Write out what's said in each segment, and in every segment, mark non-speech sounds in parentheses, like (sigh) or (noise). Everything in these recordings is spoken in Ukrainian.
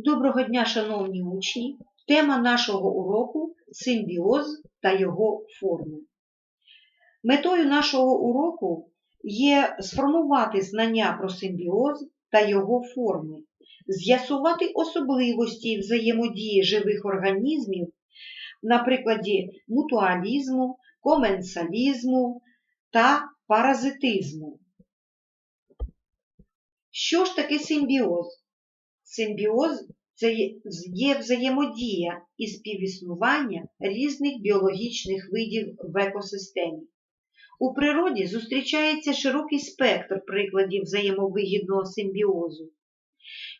Доброго дня, шановні учні! Тема нашого уроку симбіоз та його форми. Метою нашого уроку є сформувати знання про симбіоз та його форми, з'ясувати особливості взаємодії живих організмів на прикладі мутуалізму, коменсалізму та паразитизму. Що ж таке симбіоз? Симбіоз це є взаємодія і співіснування різних біологічних видів в екосистемі. У природі зустрічається широкий спектр прикладів взаємовигідного симбіозу.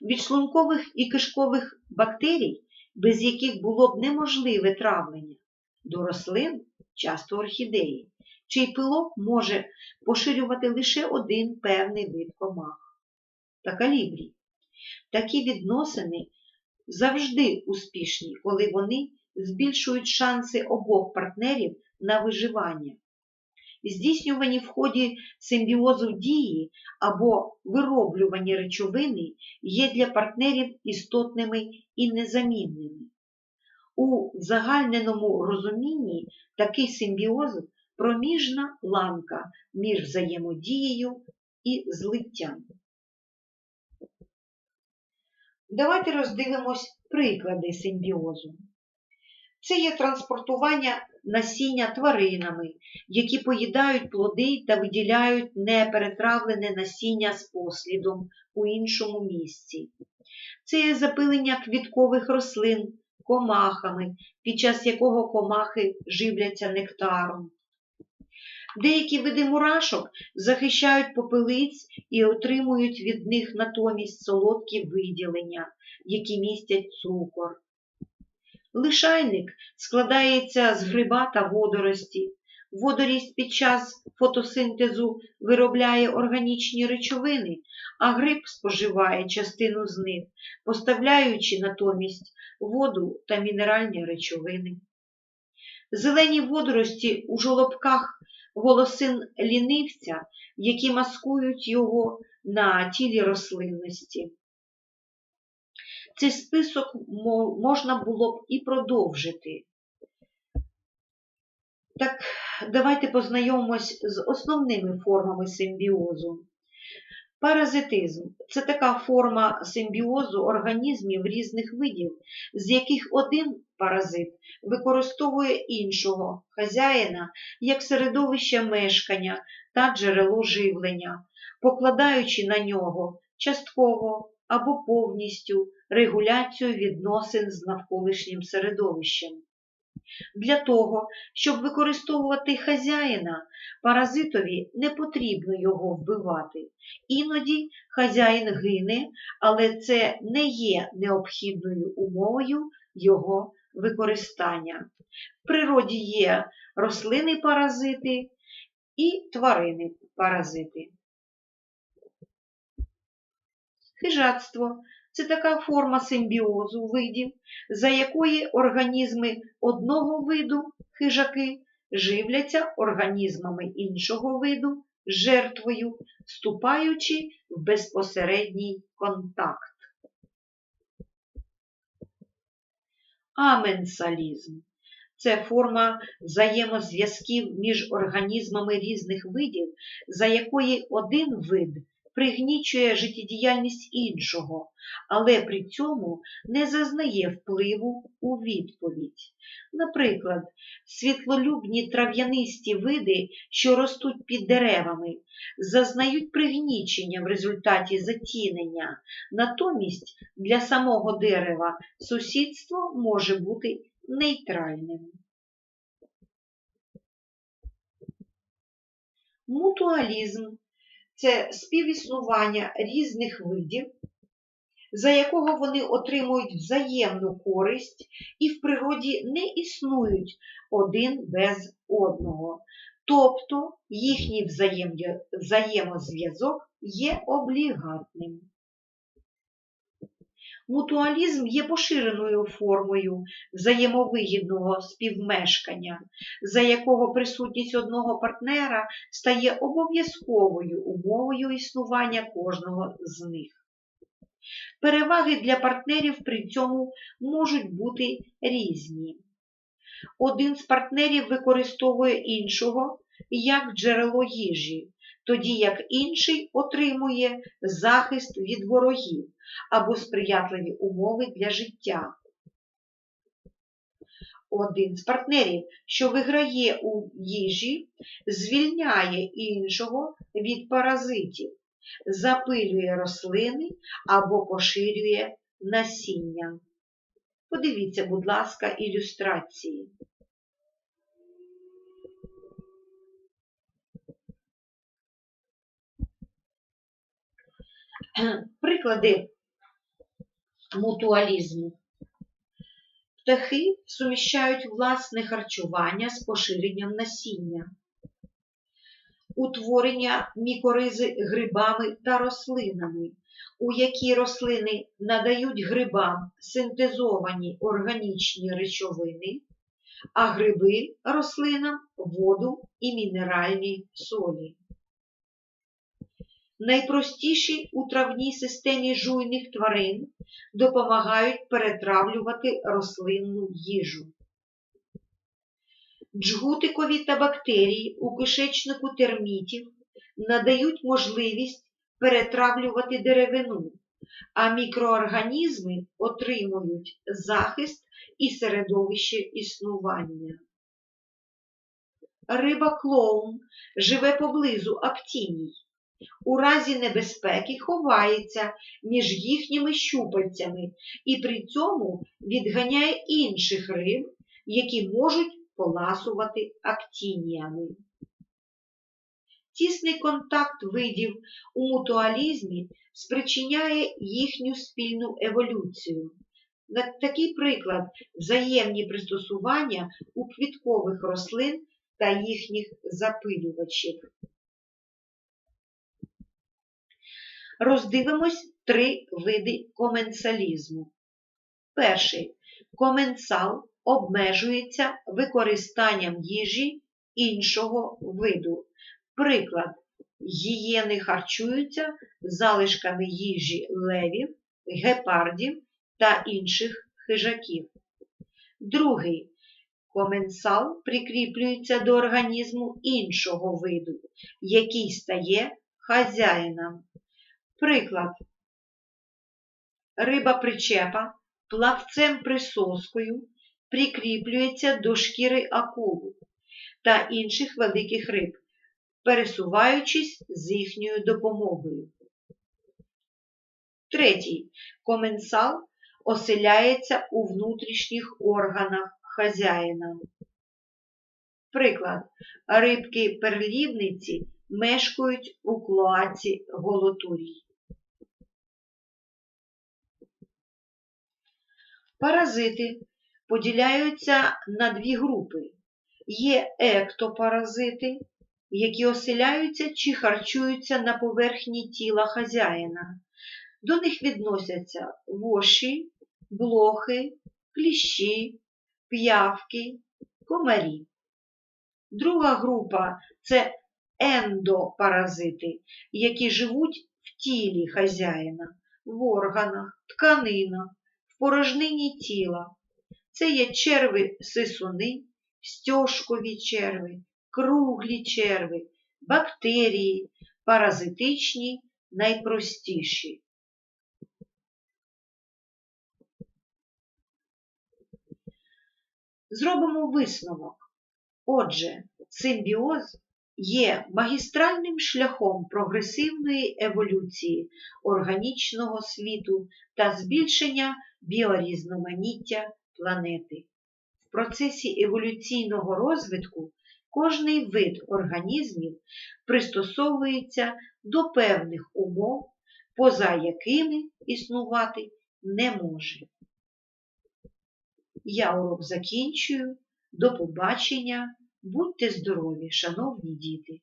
Від шлункових і кишкових бактерій, без яких було б неможливе травлення, до рослин, часто орхідеї, чий пилок може поширювати лише один певний вид комах та калібрій. Такі відносини завжди успішні, коли вони збільшують шанси обох партнерів на виживання. Здійснювані в ході симбіозу дії або вироблювані речовини є для партнерів істотними і незамінними. У загальненому розумінні такий симбіоз проміжна ланка між взаємодією і злиттям. Давайте роздивимось приклади симбіозу. Це є транспортування насіння тваринами, які поїдають плоди та виділяють неперетравлене насіння з послідом у іншому місці. Це є запилення квіткових рослин комахами, під час якого комахи живляться нектаром. Деякі види мурашок захищають попелиць і отримують від них натомість солодкі виділення, які містять цукор. Лишайник складається з гриба та водорості. Водорість під час фотосинтезу виробляє органічні речовини, а гриб споживає частину з них, поставляючи натомість воду та мінеральні речовини. Зелені водорості у жолобках волосин лінивця, які маскують його на тілі рослинності. Цей список можна було б і продовжити. Так, давайте познайомимось з основними формами симбіозу. Паразитизм це така форма симбіозу організмів різних видів, з яких один паразит використовує іншого хазяїна як середовище мешкання та джерело живлення, покладаючи на нього частково або повністю регуляцію відносин з навколишнім середовищем. Для того, щоб використовувати хазяїна, паразитові не потрібно його вбивати. Іноді хазяїн гине, але це не є необхідною умовою його використання. В природі є рослини-паразити і тварини-паразити. Хижацтво це така форма симбіозу видів, за якої організми одного виду хижаки живляться організмами іншого виду жертвою, вступаючи в безпосередній контакт. Аменсалізм. Це форма взаємозв'язків між організмами різних видів, за якої один вид пригнічує життєдіяльність іншого, але при цьому не зазнає впливу у відповідь. Наприклад, світлолюбні трав'янисті види, що ростуть під деревами, зазнають пригнічення в результаті затінення, натомість для самого дерева сусідство може бути нейтральним. Мутуалізм це співіснування різних видів, за якого вони отримують взаємну користь і в природі не існують один без одного. Тобто їхній взаємозв'язок є облігатним. Мутуалізм є поширеною формою взаємовигідного співмешкання, за якого присутність одного партнера стає обов'язковою умовою існування кожного з них. Переваги для партнерів при цьому можуть бути різні. Один з партнерів використовує іншого як джерело їжі, тоді як інший отримує захист від ворогів або сприятливі умови для життя. Один з партнерів, що виграє у їжі, звільняє іншого від паразитів, запилює рослини або поширює насіння. Подивіться, будь ласка, ілюстрації. (clears throat) Приклади мутуалізму. Птахи суміщають власне харчування з поширенням насіння, утворення мікоризи грибами та рослинами, у які рослини надають грибам синтезовані органічні речовини, а гриби рослинам воду і мінеральні солі. Найпростіші у травній системі жуйних тварин допомагають перетравлювати рослинну їжу. Джгутикові та бактерії у кишечнику термітів надають можливість перетравлювати деревину, а мікроорганізми отримують захист і середовище існування. Риба клоун живе поблизу актіній. У разі небезпеки ховається між їхніми щупальцями і при цьому відганяє інших риб, які можуть поласувати актініями. Тісний контакт видів у мутуалізмі спричиняє їхню спільну еволюцію. Такий приклад взаємні пристосування у квіткових рослин та їхніх запилювачів. Роздивимось три види коменсалізму. Перший коменсал обмежується використанням їжі іншого виду. Приклад, гієни харчуються залишками їжі левів, гепардів та інших хижаків. Другий коменсал прикріплюється до організму іншого виду, який стає хазяїном. Приклад. Риба причепа плавцем присоскою прикріплюється до шкіри акулу та інших великих риб, пересуваючись з їхньою допомогою. Третій. Коменсал оселяється у внутрішніх органах хазяїна. Приклад. Рибки перлівниці мешкають у клоаці голотурій. Паразити поділяються на дві групи. Є ектопаразити, які оселяються чи харчуються на поверхні тіла хазяїна. До них відносяться воші, блохи, кліщі, п'явки, комарі. Друга група це ендопаразити, які живуть в тілі хазяїна, в органах, тканинах, порожнині тіла. Це є черви сисуни, стьожкові черви, круглі черви, бактерії, паразитичні, найпростіші. Зробимо висновок. Отже, симбіоз є магістральним шляхом прогресивної еволюції органічного світу та збільшення біорізноманіття планети. В процесі еволюційного розвитку кожний вид організмів пристосовується до певних умов, поза якими існувати не може. Я урок закінчую. До побачення. Будьте здорові, шановні діти!